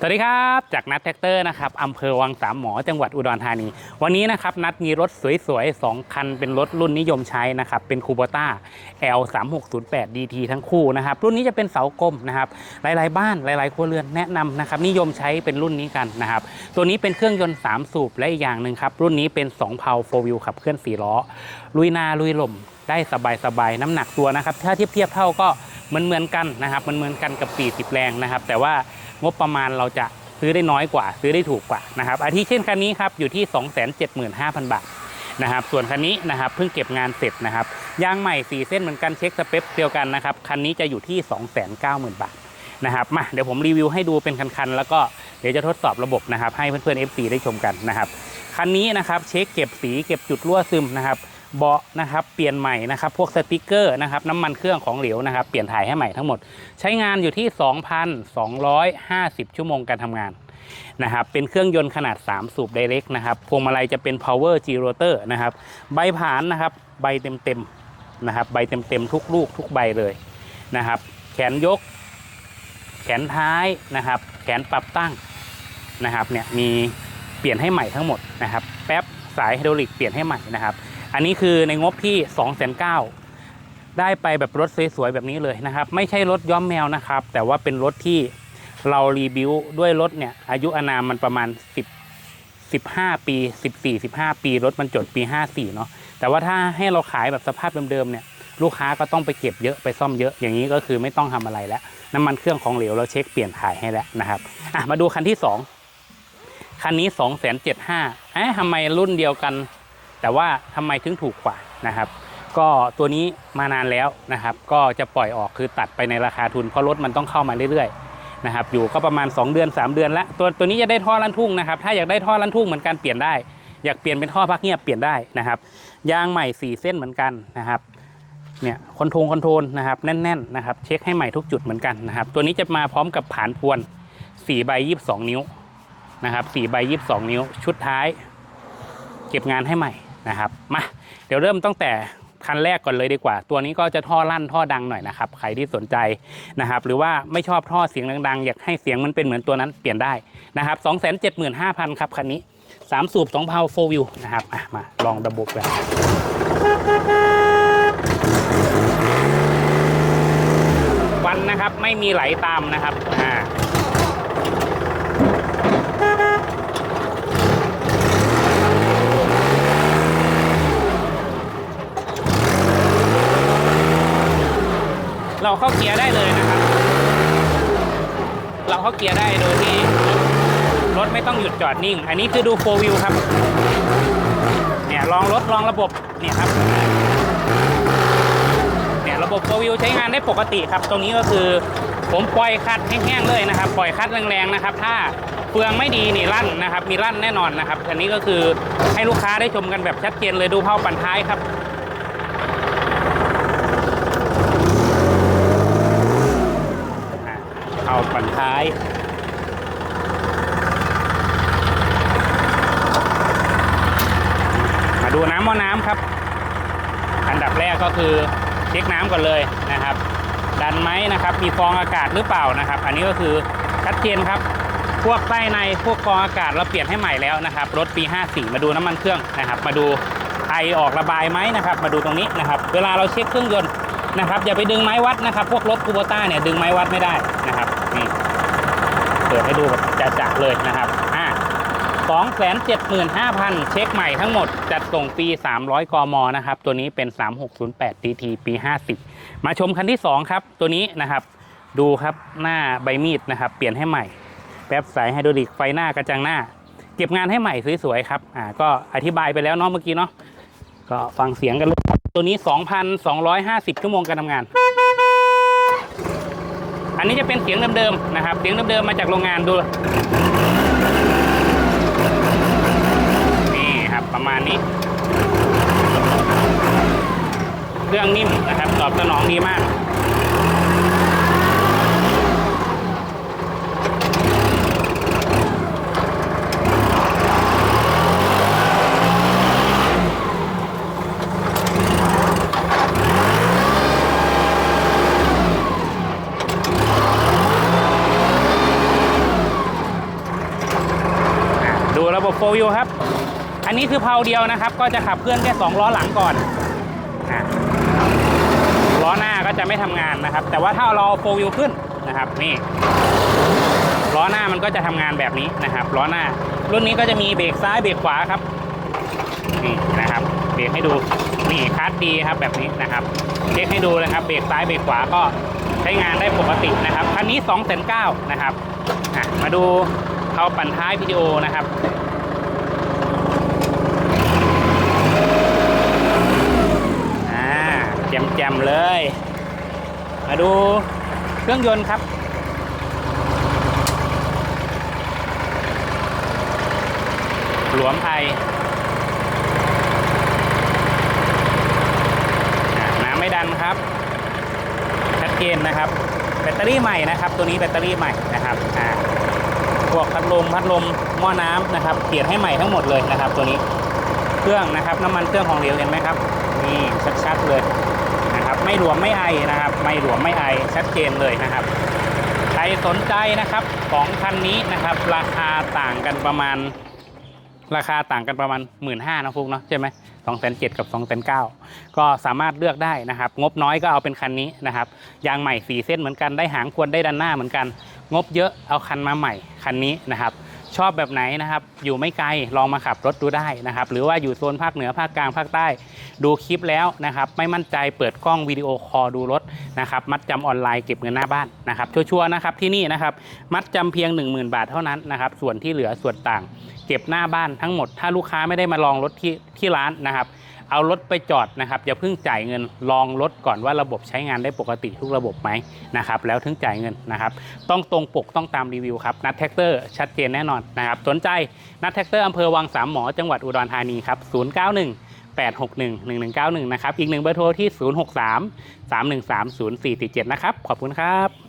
สวัสดีครับจากนัดแท็กเตอร์นะครับอำเภอวังสามหมอจังหวัดอุดรธานี วันนี้นะครับนัดมีรถสวยๆ 2 คันเป็นรถรุ่นนิยมใช้นะครับเป็นคูโบต้า L 3 6 0 8 DT ทั้งคู่นะครับรุ่นนี้จะเป็นเสากลมนะครับหลายๆ บ้านหลายๆครัวเรือนแนะนำนะครับนิยมใช้เป็นรุ่นนี้กันนะครับตัวนี้เป็นเครื่องยนต์ 3 สูบและอีกอย่างหนึ่งครับรุ่นนี้เป็น2เพาโฟวิวขับเคลื่อน4ล้อลุยนาลุยลมได้สบายๆน้ำหนักตัวนะครับถ้าเทียบเทียบเท่าก็เหมือนเหมือนๆกันนะครับมันเหมือนกันกับ 40 แรงนะครับแต่ว่า งบประมาณเราจะซื้อได้น้อยกว่า ซื้อได้ถูกกว่านะครับอาทิเช่นคันนี้ครับอยู่ที่ 275,000 บาทนะครับส่วนคันนี้นะครับเพิ่งเก็บงานเสร็จนะครับยางใหม่ 4 เส้นเหมือนกันเช็คสเปคเดียวกันนะครับคันนี้จะอยู่ที่ 290,000 บาทนะครับมาเดี๋ยวผมรีวิวให้ดูเป็นคันๆแล้วก็เดี๋ยวจะทดสอบระบบนะครับให้เพื่อนๆ FC ได้ชมกันนะครับคันนี้นะครับเช็คเก็บสีเก็บจุดรั่วซึมนะครับ เบาะนะครับเปลี่ยนใหม่นะครับพวกสติกเกอร์นะครับน้ำมันเครื่องของเหลวนะครับเปลี่ยนถ่ายให้ใหม่ทั้งหมด ใช้งานอยู่ที่ 2,250 ชั่วโมงการทำงานนะครับเป็นเครื่องยนต์ขนาด 3 สูบไดเรกนะครับพวงมาลัยจะเป็น power g rotor นะครับใบผานนะครับใบเต็มๆนะครับใบเต็มๆทุกลูกทุกใบเลยนะครับแขนยก แขนท้ายนะครับแขนปรับตั้งนะครับเนี่ยมีเปลี่ยนให้ใหม่ทั้งหมดนะครับแป๊บสายไฮดรอลิกเปลี่ยนให้ใหม่นะครับ อันนี้คือในงบที่2 9 0 0 0ได้ไปแบบรถสวยๆแบบนี้เลยนะครับ ไม่ใช่รถย้อมแมวนะครับ แต่ว่าเป็นรถที่เรารีบิวด้วยรถเนี่ย อายุอานามมันประมาณ 10 15 ปี 14 15 ปีรถมันจดปี 54 เนาะแต่ว่าถ้าให้เราขายแบบสภาพเดิมๆเนี่ยลูกค้าก็ต้องไปเก็บเยอะไปซ่อมเยอะอย่างนี้ก็คือไม่ต้องทำอะไรแล้ว น้ำมันเครื่องของเหลวเราเช็คเปลี่ยนถ่ายให้แล้วนะครับอะมาดูคันที่ 2 คันนี้ 2 7 5 0 0 0เอ๊ะทำไมรุ่นเดียวกัน แต่ว่าทำไมถึงถูกกว่านะครับ ก็ตัวนี้มานานแล้วนะครับ ก็จะปล่อยออกคือตัดไปในราคาทุนเพราะรถมันต้องเข้ามาเรื่อยๆนะครับ อยู่ก็ประมาณ 2 เดือน 3 เดือนล้วตัวตัวนี้จะได้ท่อลันทุ่งนะครับ ถ้าอยากได้ท่อลันทุ่งเหมือนกันเปลี่ยนได้ อยากเปลี่ยนเป็นท่อพักเงียบเปลี่ยนได้นะครับยางใหม่ 4 เส้นเหมือนกันนะครับเนี่ยคอนโทรลคอนโทรลนะครับแน่นๆนะครับเช็คให้ใหม่ทุกจุดเหมือนกันนะครับตัวนี้จะมาพร้อมกับผานพวน4ใบ22 นิ้วนะครับ4ใบ22 นิ้ว ชุดท้าย เก็บงานให้ใหม่ นะครับมาเดี๋ยวเริ่มตั้งแต่คันแรกก่อนเลยดีกว่า ตัวนี้ก็จะท่อลั่นท่อดังหน่อยนะครับใครที่สนใจนะครับ หรือว่าไม่ชอบท่อเสียงดังๆ อยากให้เสียงมันเป็นเหมือนตัวนั้นเปลี่ยนได้นะครับ275,000ครับคันนี้ 3 สูบ2เพาโฟวิวนะครับมาลองระบบกันวันนะครับไม่มีไหลตามนะครับอ่า เราเข้าเกียร์ได้เลยนะครับ เราเข้าเกียร์ได้โดยที่รถไม่ต้องหยุดจอดนิ่ง อันนี้คือดูโฟวิวครับ เนี่ยลองรถลองระบบเนี่ยครับ เนี่ยระบบโฟวิวใช้งานได้ปกติครับ ตรงนี้ก็คือผมปล่อยคัดแห้งๆเลยนะครับ ปล่อยคัดแรงๆนะครับ ถ้าเฟืองไม่ดีนี่ลั่นนะครับ มีลั่นแน่นอนนะครับ อันนี้ก็คือให้ลูกค้าได้ชมกันแบบชัดเจนเลยดูเผาปั่นท้ายครับ อะเอาปั่น ท้ายมาดูน้ำหม้อน้ำครับ อันดับแรกก็คือเช็คน้ำก่อนเลยนะครับ ดันไหมนะครับ มีฟองอากาศหรือเปล่านะครับ อันนี้ก็คือชัดเจนครับ พวกใต้ในพวกฟองอากาศเราเปลี่ยนให้ใหม่แล้วนะครับ รถปี 54 มาดูน้ำมันเครื่องนะครับ มาดูไอออกระบายไหมนะครับ มาดูตรงนี้นะครับ เวลาเราเช็คเครื่องยนต์นะครับอย่าไปดึงไม้วัดนะครับ พวกรถคูโบต้าเนี่ยดึงไม้วัดไม่ได้ เปิดให้ดูแบบจะๆเลยนะครับอ่า275,000 เช็คใหม่ทั้งหมด จัดส่งปี 300 กมนะครับ ตัวนี้เป็น 3608 TT ปี 50 มาชมคันที่ 2 ครับ ตัวนี้นะครับ ดูครับหน้าใบมีดนะครับ เปลี่ยนให้ใหม่ แป๊บสายไฮดรอลิกไฟหน้ากระจังหน้า เก็บงานให้ใหม่สวยๆครับอ่าก็อธิบายไปแล้วเนาะเมื่อกี้เนาะก็ฟังเสียงกันเลยตัวนี้ 2,250 ชั่วโมงการทำงาน อันนี้จะเป็นเสียงเดิมๆนะครับ เสียงเดิมๆมาจากโรงงานดู นี่ครับประมาณนี้ เครื่องนิ่มนะครับ ตอบสนองดีมาก บบโฟวิวครับ อันนี้คือเพาเดียวนะครับ ก็จะขับเคลื่อนแค่สองล้อหลังก่อนล้อหน้าก็จะไม่ทำงานนะครับ แต่ว่าถ้าเราโฟวิวขึ้นนะครับนี่ล้อหน้ามันก็จะทำงานแบบนี้นะครับล้อหน้า รุ่นนี้ก็จะมีเบรกซ้ายเบรกขวาครับนี่นะครับเบรกให้ดูนี่คัสดีครับแบบนี้นะครับเช็คให้ดูเลยครับเบรกซ้ายเบรกขวาก็ใช้งานได้ปกตินะครับคันนี้2องแสนเก้านะครับมาดูเขาปั่นท้ายวิดีโอนะครับ อ่า แจมๆเลย มาดูเครื่องยนต์ครับ หลวมไทยน้ำไม่ดันครับ ชัดเจนนะครับ แบตเตอรี่ใหม่นะครับ ตัวนี้แบตเตอรี่ใหม่นะครับอ่าพวกพัดลมพัดลมหม้อน้ำนะครับเปลี่ยนให้ใหม่ทั้งหมดเลยนะครับ ตัวนี้ เครื่องนะครับน้ำมันเครื่องของเหลวเห็นไหมครับนี่ชัดๆเลย นะครับไม่หลวมไม่ไอนะครับ ไม่หลวมไม่ไอชัดเจนเลยนะครับ ใครสนใจนะครับสองคันนี้นะครับ ราคาต่างกันประมาณ ราคาต่างกันประมาณ 1 5ื่นห้านะฟุกเนาะใช่ไหมสองแสนเจ็ดกับ2องแสนเก้าก็สามารถเลือกได้นะครับ งบน้อยก็เอาเป็นคันนี้นะครับยางใหม่สีเส้นเหมือนกันได้หางควรได้ดันหน้าเหมือนกัน งบเยอะเอาคันมาใหม่คันนี้นะครับ ชอบแบบไหนนะครับ อยู่ไม่ไกลลองมาขับรถดูได้นะครับ หรือว่าอยู่โซนภาคเหนือภาคกลางภาคใต้ ดูคลิปแล้วนะครับ ไม่มั่นใจเปิดกล้องวิดีโอคอลดูรถนะครับ มัดจำออนไลน์เก็บเงินหน้าบ้านนะครับชัวร์ๆนะครับที่นี่นะครับ มัดจำเพียง 10,000 บาทเท่านั้นนะครับ ส่วนที่เหลือส่วนต่าง เก็บหน้าบ้านทั้งหมด ถ้าลูกค้าไม่ได้มาลองรถที่ที่ร้านนะครับ เอารถไปจอดนะครับอย่าเพิ่งจ่ายเงินลองรถก่อนว่าระบบใช้งานได้ปกติทุกระบบไหมนะครับแล้วถึงจ่ายเงินนะครับ ต้องตรงปกต้องตามรีวิวครับนัดแท็กเตอร์ชัดเจนแน่นอนนะครับสนใจนัดแท็กเตอร์อำเภอวังสามหมอจังหวัดอุดรธานีครับ091 861 1191 นะครับ อีกหนึ่งเบอร์โทรที่ 063 313 0447 นะครับ ขอบคุณครับ